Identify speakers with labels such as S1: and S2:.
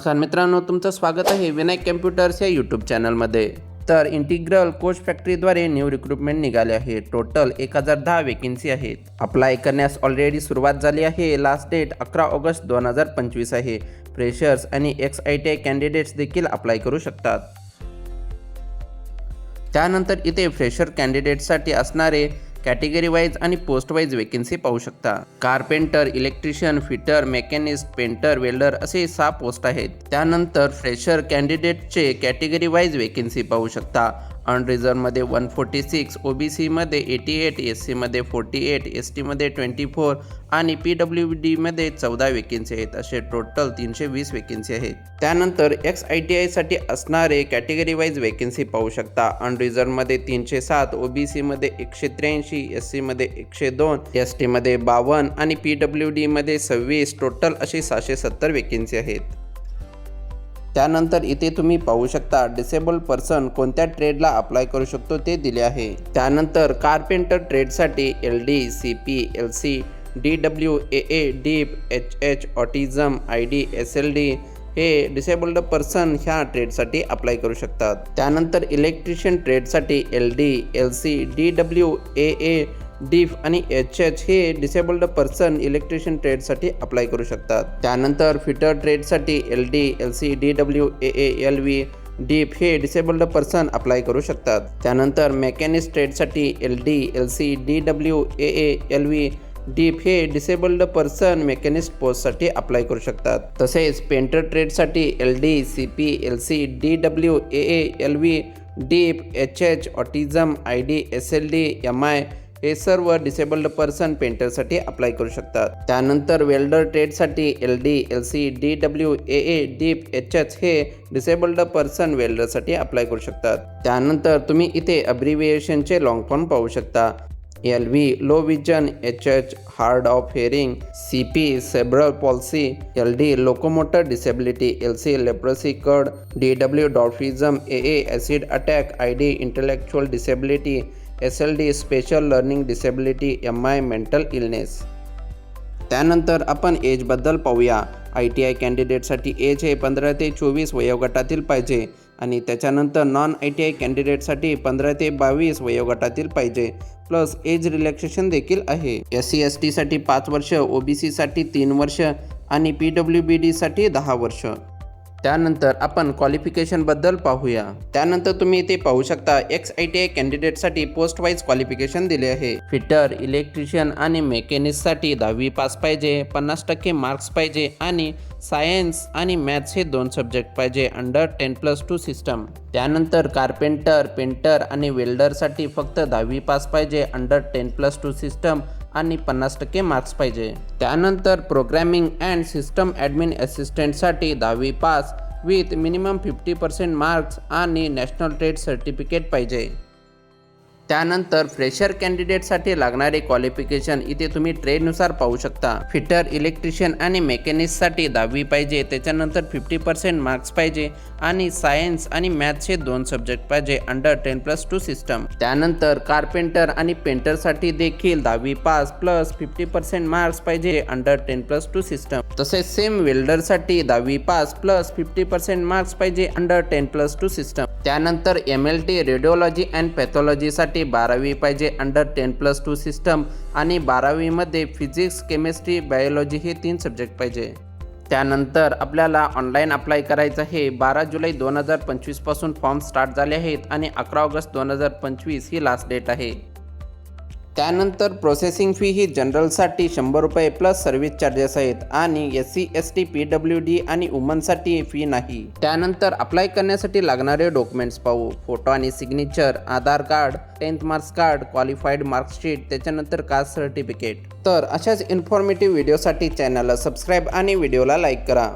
S1: नमस्कार मित्रांनो तुमचं स्वागत आहे विनायक कम्प्युटर्स या यूट्यूब चॅनलमध्ये. तर इंटिग्रल कोच फॅक्टरीद्वारे न्यू रिक्रुटमेंट निघाले आहे. टोटल एक हजार दहा वेकेन्सी आहेत. अप्लाय करण्यास ऑलरेडी सुरुवात झाली आहे. लास्ट डेट अकरा ऑगस्ट दोन हजार पंचवीस आहे. फ्रेशर्स आणि ex I T I candidates देखील अप्लाय करू शकतात. त्यानंतर इथे फ्रेशर कॅन्डिडेटसाठी असणारे कॅटेगरी वाईज आणि पोस्ट वाईज वेकेन्सी पाहू शकता. Carpenter electrician fitter machinist painter welder असे सहा पोस्ट आहेत. त्यानंतर फ्रेशर कॅन्डिडेटचे कॅटेगरी वाईज वेकेन्सी पाहू शकता. अनरिझर्वमध्ये one forty six O B सीमध्ये एटी एट एस सीमध्ये फोर्टी एट एस टीमध्ये ट्वेंटी फोर आणि पी डब्ल्यू डीमध्ये चौदा वेकेन्सी आहेत. असे टोटल तीनशे वीस वेकेन्सी आहेत. त्यानंतर एक्स आय टी आयसाठी असणारे कॅटेगरी वाईज वेकेन्सी पाहू शकता. अनरिझर्वमध्ये तीनशे सात ओ बी सीमध्ये एकशे त्र्याऐंशी एस सीमध्ये एकशे दोन एस टीमध्ये बावन्न आणि पी डब्ल्यू डीमध्ये सव्वीस. टोटल अशी सहाशे सत्तर वेकेन्सी आहेत. त्यानंतर इथे तुम्ही पाहू शकता डिसेबल पर्सन कोणत्या ट्रेडला अप्लाय करू शकतो ते दिले आहे. त्यानंतर carpenter ट्रेडसाठी L D C P L C D W A A deaf H H autism I D S L D हे डिसेबल्ड पर्सन ह्या ट्रेडसाठी अप्लाय करू शकतात. त्यानंतर electrician ट्रेडसाठी L D L C D W A A deaf आणि H H हे disabled person electrician ट्रेडसाठी apply करू शकतात. त्यानंतर fitter ट्रेडसाठी L D L C D W A A L V deaf हे डिसेबल्ड पर्सन अप्लाय करू शकतात. त्यानंतर machinist ट्रेडसाठी L D L C D W A A L V deaf हे disabled person machinist पोस्टसाठी apply करू शकतात. तसेच painter ट्रेडसाठी L D C P L C D W A A L V deaf H H autism I D S L D M I हे सर्व disabled person पेंटरसाठी apply करू शकतात. त्यानंतर welder ट्रेडसाठी L D L C D W A A deaf H H हे disabled person वेल्डरसाठी apply करू शकतात. त्यानंतर तुम्ही इथे अब्रिविएशनचे लॉंग फॉर्म पाहू शकता. L V low vision H H hard of hearing C P cerebral palsy L D locomotor disability L C leprosy cured D W dwarfism A A acid attack I D intellectual disability S L D special learning disability M I mental illness. त्यानंतर आपण एजबद्दल पाहूया. I T I कॅन्डिडेटसाठी age हे पंधरा ते चोवीस वयोगटातील पाहिजे आणि त्याच्यानंतर नॉन आय टी आय कॅन्डिडेटसाठी पंधरा ते बावीस वयोगटातील पाहिजे. प्लस एज रिलॅक्सेशन देखील आहे. एस सी एस टीसाठी पाच वर्ष ओ बी सीसाठी तीन वर्ष आणि पी डब्ल्यू बी डीसाठी दहा वर्ष. त्यानंतर आपण क्वालिफिकेशनबद्दल पाहूया. त्यानंतर तुम्ही इथे पाहू शकता एक्स आय टी आय कॅन्डिडेटसाठी पोस्ट वाईज क्वालिफिकेशन दिले आहे. फिटर इलेक्ट्रिशियन आणि मेकॅनिकसाठी दहावी पास पाहिजे पन्नास टक्के मार्क्स पाहिजे आणि सायन्स आणि मॅथ्स हे दोन सब्जेक्ट पाहिजे under ten plus two system त्यानंतर कार्पेंटर पेंटर आणि वेल्डरसाठी फक्त दहावी पास पाहिजे under ten plus two system आणि पन्नास टक्के मार्क्स पाहिजे. त्यानंतर प्रोग्रॅमिंग अँड सिस्टम ॲडमिन असिस्टंटसाठी दहावी pass with minimum fifty percent marks आणि नॅशनल ट्रेड सर्टिफिकेट पाहिजे. त्यानंतर फ्रेशर कॅन्डिडेटसाठी लागणारे क्वालिफिकेशन इथे तुम्ही ट्रेडनुसार पाहू शकता. फिटर इलेक्ट्रिशियन आणि मेकॅनिक्ससाठी दहावी पाहिजे त्याच्यानंतर फिफ्टी पर्सेंट मार्क्स पाहिजे आणि सायन्स आणि मॅथ्सचे दोन सब्जेक्ट पाहिजे under ten plus two system त्यानंतर कारपेंटर आणि पेंटरसाठी देखील दहावी pass plus fifty percent marks पाहिजे under ten plus two system तसेच सेम वेल्डरसाठी दहावी pass plus fifty percent marks पाहिजे under ten plus two system त्यानंतर M L T radiology and पॅथॉलॉजीसाठी बारावी पाहिजे under ten plus two system आणि बारावीमध्ये फिजिक्स केमिस्ट्री बायोलॉजी हे तीन सब्जेक्ट पाहिजे. त्यानंतर आपल्याला ऑनलाईन अप्लाय करायचं आहे. बारा जुलै दोन हजार पंचवीसपासून फॉर्म स्टार्ट झाले आहेत आणि अकरा ऑगस्ट दोन हजार पंचवीस ही लास्ट डेट आहे. त्यानंतर प्रोसेसिंग फी ही जनरलसाठी शंभर रुपये प्लस सर्व्हिस चार्जेस आहेत आणि S C S T P W D आणि वुमनसाठी फी नाही. त्यानंतर अप्लाय करण्यासाठी लागणारे डॉक्युमेंट्स पाहू. फोटो आणि signature Aadhaar card tenth marks card qualified marksheet त्याच्यानंतर कास्ट सर्टिफिकेट तर अशाच इन्फॉर्मेटिव्ह व्हिडिओसाठी चॅनलला सबस्क्राईब आणि व्हिडिओला लाईक करा.